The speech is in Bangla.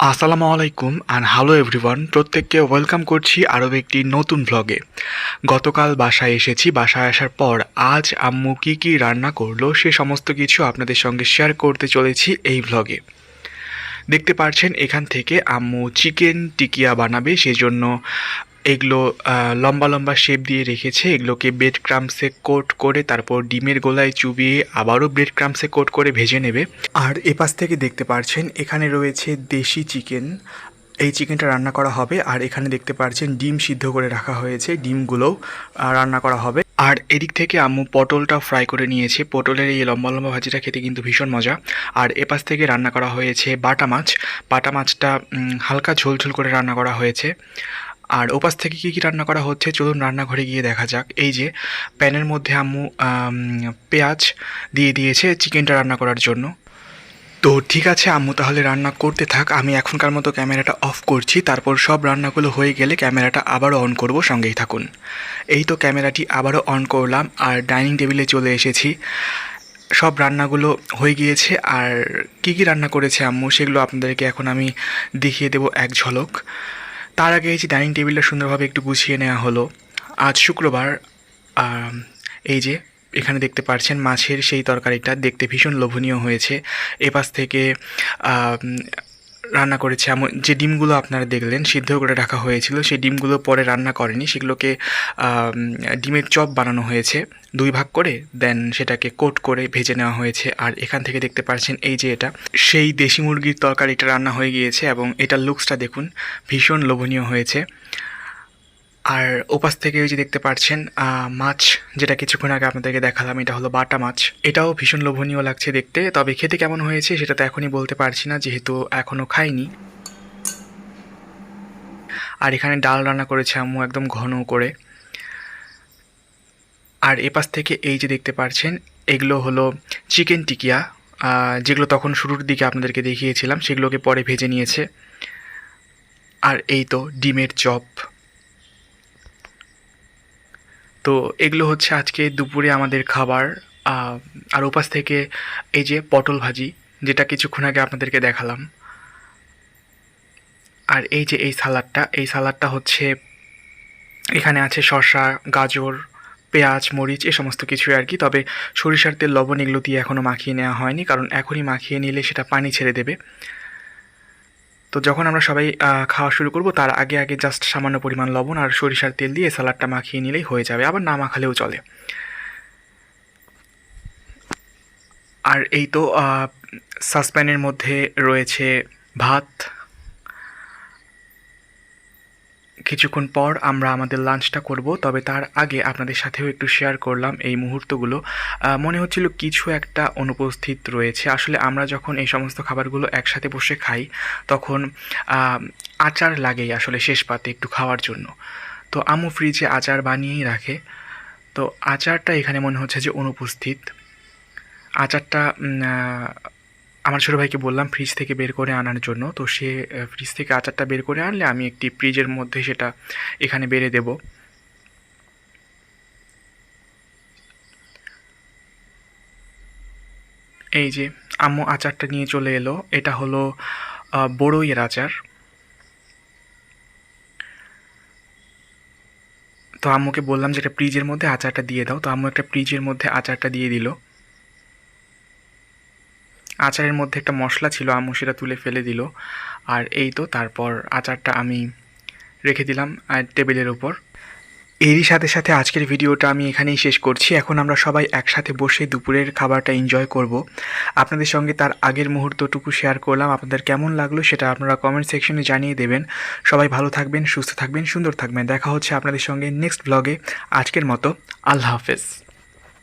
আসসালামু আলাইকুম অ্যান্ড হ্যালো এভরিওয়ান প্রত্যেককে ওয়েলকাম করছি আরও একটি নতুন ব্লগে গতকাল বাসায় এসেছি। বাসায় আসার পর আজ আম্মু কী কী রান্না করল সে সমস্ত কিছু আপনাদের সঙ্গে শেয়ার করতে চলেছি এই ব্লগে দেখতে পাচ্ছেন এখান থেকে আম্মু চিকেন টিকিয়া বানাবে, সেজন্য এগুলো লম্বা লম্বা শেপ দিয়ে রেখেছে। এগুলোকে ব্রেড ক্রামসে কোট করে তারপর ডিমের গোলায় চুবিয়ে আবারও ব্রেড ক্রামসে কোট করে ভেজে নেবে। আর এপাশ থেকে দেখতে পারছেন, এখানে রয়েছে দেশি চিকেন এই চিকেনটা রান্না করা হবে। আর এখানে দেখতে পারছেন, ডিম সিদ্ধ করে রাখা হয়েছে। ডিমগুলোও রান্না করা হবে। আর এদিক থেকে আম্মু পটলটা ফ্রাই করে নিয়েছে। পটলের এই লম্বা লম্বা ভাজিটা খেতে কিন্তু ভীষণ মজা। আর এপাশ থেকে রান্না করা হয়েছে বাটা মাছ। বাটা মাছটা হালকা ঝোল ঝোল করে রান্না করা হয়েছে। আর ওপাশ থেকে কী কী রান্না করা হচ্ছে? চলুন রান্নাঘরে গিয়ে দেখা যাক। এই যে, প্যানের মধ্যে আম্মু পেঁয়াজ দিয়ে দিয়েছে চিকেনটা রান্না করার জন্য। তো ঠিক আছে আম্মু, তাহলে রান্না করতে থাক। আমি এখনকার মতো ক্যামেরাটা অফ করছি। তারপর সব রান্নাগুলো হয়ে গেলে ক্যামেরাটা আবারও অন করব। সঙ্গেই থাকুন। এই তো ক্যামেরাটি আবারও অন করলাম আর ডাইনিং টেবিলে চলে এসেছি। সব রান্নাগুলো হয়ে গিয়েছে। আর কি কি রান্না করেছে আম্মু, সেগুলো আপনাদেরকে এখন আমি দেখিয়ে দেবো এক ঝলক। তার আগে এই যে ডাইনিং টেবিলটা সুন্দরভাবে একটু গুছিয়ে নেওয়া হলো। আজ শুক্রবার এই যে এখানে দেখতে পাচ্ছেন মাছের সেই তরকারিটা। দেখতে ভীষণ লোভনীয় হয়েছে। এপাশ থেকে রান্না করেছে। এমন যে ডিমগুলো আপনারা দেখলেন সিদ্ধ করে রাখা হয়েছিল, সেই ডিমগুলো পরে রান্না করেনি। সেগুলোকে ডিমের চপ বানানো হয়েছে দুই ভাগ করে। দেন সেটাকে কোট করে ভেজে নেওয়া হয়েছে। আর এখান থেকে দেখতে পাচ্ছেন এই যে এটা, সেই দেশি মুরগির তরকারিটা রান্না হয়ে গিয়েছে এবং এটার লুকসটা দেখুন, ভীষণ লোভনীয় হয়েছে। আর ওপাশ থেকে ওই যে দেখতে পাচ্ছেন আহ, মাছ যেটা কিছুক্ষণ আগে আপনাদেরকে দেখালাম এটা হলো বাটা মাছ। এটাও ভীষণ লোভনীয় লাগছে দেখতে তবে খেতে কেমন হয়েছে সেটা তো এখনই বলতে পারছি না যেহেতু এখনও খাইনি। আর এখানে ডাল রান্না করেছে আম্মু একদম ঘন করে। আর এপাশ থেকে এই যে দেখতে পাচ্ছেন এগুলো হলো চিকেন টিকিয়া যেগুলো তখন শুরুর দিকে আপনাদেরকে দেখিয়েছিলাম সেগুলোকে পরে ভেজে নিয়েছে। আর এই তো ডিমের চপ। তো এগুলো হচ্ছে আজকে দুপুরে আমাদের খাবার আর ওপাশ থেকে এই যে পটল ভাজি, যেটা কিছুক্ষণ আগে আপনাদেরকে দেখালাম। আর এই যে এই সালাডটা এই সালাডটা হচ্ছে এখানে আছে শসা, গাজর, পেঁয়াজ, মরিচ, এ সমস্ত কিছুই আর কি। তবে সরিষার তেল, লবণ এগুলো দিয়ে এখনও মাখিয়ে নেওয়া হয়নি, কারণ এখনই মাখিয়ে নিলে সেটা পানি ছেড়ে দেবে। তো যখন আমরা সবাই খাওয়া শুরু করব, তার আগে আগে জাস্ট সামান্য পরিমাণ লবণ আর সরিষার তেল দিয়ে স্যালাডটা মাখিয়ে নিলেই হয়ে যাবে, আবার না মাখালেও চলে। আর এই তো সাসপ্যানের মধ্যে রয়েছে ভাত কিছুক্ষণ পর আমরা আমাদের লাঞ্চটা করব, তবে তার আগে আপনাদের সাথেও একটু শেয়ার করলাম এই মুহূর্তগুলো। মনে হচ্ছিল কিছু একটা অনুপস্থিত রয়েছে। আসলে আমরা যখন এই সমস্ত খাবারগুলো একসাথে বসে খাই, তখন আচার লাগেই আসলে শেষ পাতে একটু খাওয়ার জন্য। তো আমু ফ্রিজে আচার বানিয়েই রাখে। তো আচারটা এখানে মনে হচ্ছে যে অনুপস্থিত। আচারটা আমার ছোটো ভাইকে বললাম ফ্রিজ থেকে বের করে আনার জন্য। তো সে ফ্রিজ থেকে আচারটা বের করে আনলে আমি একটি ফ্রিজের মধ্যে সেটা এখানে বেড়ে দেব। এই যে আম্মু আচারটা নিয়ে চলে এলো, এটা হলো বড়ইয়ের আচার। তো আম্মুকে বললাম যে এটা ফ্রিজের মধ্যে আচারটা দিয়ে দাও। তো আম্মু একটা ফ্রিজের মধ্যে আচারটা দিয়ে দিল। আচারের মধ্যে একটা মশলা ছিল আম্মু সেটা তুলে ফেলে দিল। আর এই তো তারপর আচারটা আমি রেখে দিলাম টেবিলের উপর। এরই সাথে সাথে আজকের ভিডিওটা আমি এখানেই শেষ করছি। এখন আমরা সবাই একসাথে বসে দুপুরের খাবারটা এনজয় করব। আপনাদের সঙ্গে তার আগের মুহূর্তটুকু শেয়ার করলাম। আপনাদের কেমন লাগল সেটা আপনারা কমেন্ট সেকশনে জানিয়ে দেবেন। সবাই ভালো থাকবেন, সুস্থ থাকবেন, সুন্দর থাকবেন। দেখা হচ্ছে আপনাদের সঙ্গে নেক্সট ব্লগে আজকের মতো আল্লাহ হাফেজ।